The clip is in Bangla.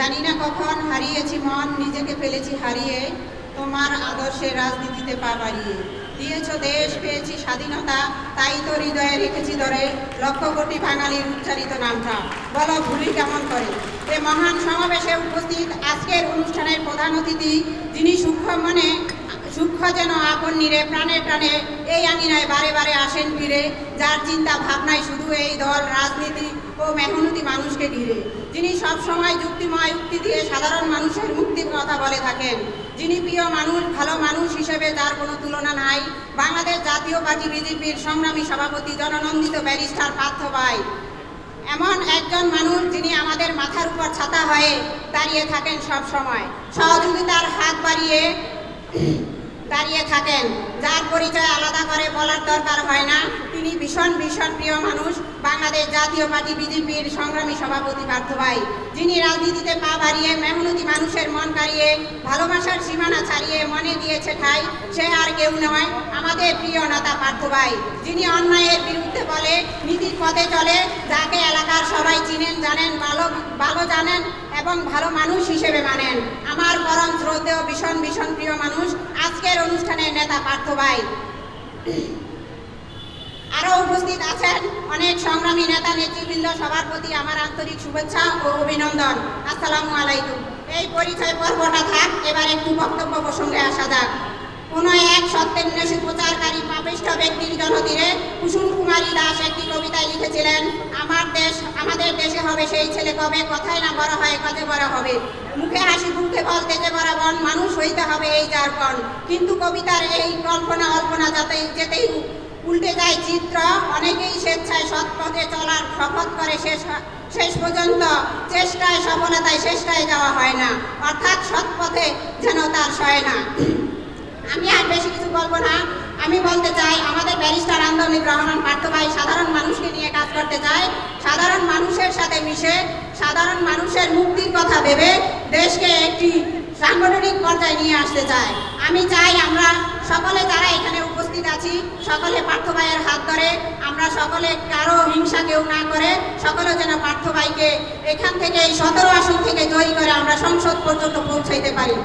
জানি না কখন হারিয়েছি মন, নিজেকে ফেলেছি হারিয়ে। তোমার আদর্শে রাজনীতিতে পা বাড়িয়ে। দিয়েছ দেশ, পেয়েছি স্বাধীনতা, তাই তো হৃদয়ে রেখেছি ধরে লক্ষ কোটি বাঙালির উচ্চারিত নামটা। বলো ভুলি কেমন করে? এ মহান সমাবেশে উপস্থিত আজকের অনুষ্ঠানের প্রধান অতিথি, যিনি সূক্ষ্ম মনে সূক্ষ্ম যেন আপন নিরে, প্রাণে প্রাণে এই আঙিনায় বারে বারে আসেন ফিরে, যার চিন্তা ভাবনায় শুধু এই দল, রাজনীতি ও মেহনতি মানুষকে ঘিরে। যিনি সব সময় যুক্তিময় উক্তি দিয়ে সাধারণ মানুষের মুক্তির কথা বলে থাকেন, যিনি প্রিয় মানুষ, ভালো মানুষ হিসেবে যার কোনো তুলনা নাই, বাংলাদেশ জাতীয় পার্টি বিজেপির সংগ্রামী সভাপতি, জননন্দিত ব্যারিস্টার পার্থ ভাই। এমন একজন মানুষ যিনি আমাদের মাথার উপর ছাতা হয়ে দাঁড়িয়ে থাকেন সব সময় সহযোগিতার হাত বাড়িয়ে দাঁড়িয়ে থাকেন। যার পরিচয় আলাদা করে বলার দরকার হয় না। তিনি ভীষণ ভীষণ প্রিয় মানুষ। বাংলাদেশ জাতীয় পার্টি বিজেপির সংগ্রামী সভাপতি পার্থ ভাই, যিনি রাজনীতিতে পা বাড়িয়ে মেহনতি মানুষের মন কাড়িয়ে, ভালোবাসার সীমানা ছাড়িয়ে মনে দিয়েছে ঠাই, সে আর কেউ নয়, আমাদের প্রিয় নেতা পার্থ ভাই, যিনি অন্যায়ের বিরুদ্ধে বলে, নীতির পথে চলে, যাকে এলাকার সবাই চিনেন, জানেন, ভালো ভালো জানেন এবং ভালো মানুষ হিসেবে মানেন। আমার শ্রদ্ধেয় ভীষণ ভীষণ প্রিয় মানুষ, আজকের অনুষ্ঠানের নেতা পার্থ ভাই। আরও উপস্থিত আছেন অনেক সংগ্রামী নেতা, নেতৃবৃন্দ, সবার প্রতি আমার আন্তরিক শুভেচ্ছা ও অভিনন্দন। আসসালামু আলাইকুম। এই পরিচয় পর্বটা থাক, এবার একটু বক্তব্য প্রসঙ্গে আসা যাক। কোন এক সত্যের নেশি প্রচারকারী পাপিষ্ঠ ব্যক্তির জনতীরে কুসুম কুমারী দাস একটি কবিতায় লিখেছিলেন, আমার দেশ, আমাদের দেশে হবে সেই ছেলে কবে? কথায় না বড় হয়, কাজে বড় হবে। হাসি মুখে বল তেজে মানুষ হইতে হবে এই যার কিন্তু কবিতার এই কল্পনা অল্পনা যাতে যেতেই উল্টে যায় চিত্র, অনেকেই স্বেচ্ছায় সৎ পথে চলার শপথ করে শেষ শেষ পর্যন্ত। চেষ্টায় সফলতায় চেষ্টায় যাওয়া হয় না। অর্থাৎ সৎ পথে যেন তার সয় না। আমি আর বেশি কিছু বলব না। আমি বলতে চাই, আমাদের ব্যারিস্টার আন্দোলন রহমান পার্থ ভাই সাধারণ মানুষকে নিয়ে কাজ করতে চায়। সাধারণ মানুষের সাথে মিশে, সাধারণ মানুষের মুক্তির কথা ভেবে দেশকে একটি সাংগঠনিক পর্যায়ে নিয়ে আসতে চায়। আমি চাই আমরা সকলে যারা এখানে উপস্থিত আছি, সকলে পার্থ ভাইয়ের হাত ধরে, আমরা সকলে কারও হিংসা কেউ না করে, সকলে যেন পার্থ ভাইকে এখান থেকে এই সতেরো আসন থেকে জয়ী করে আমরা সংসদ পর্যন্ত পৌঁছাইতে পারি।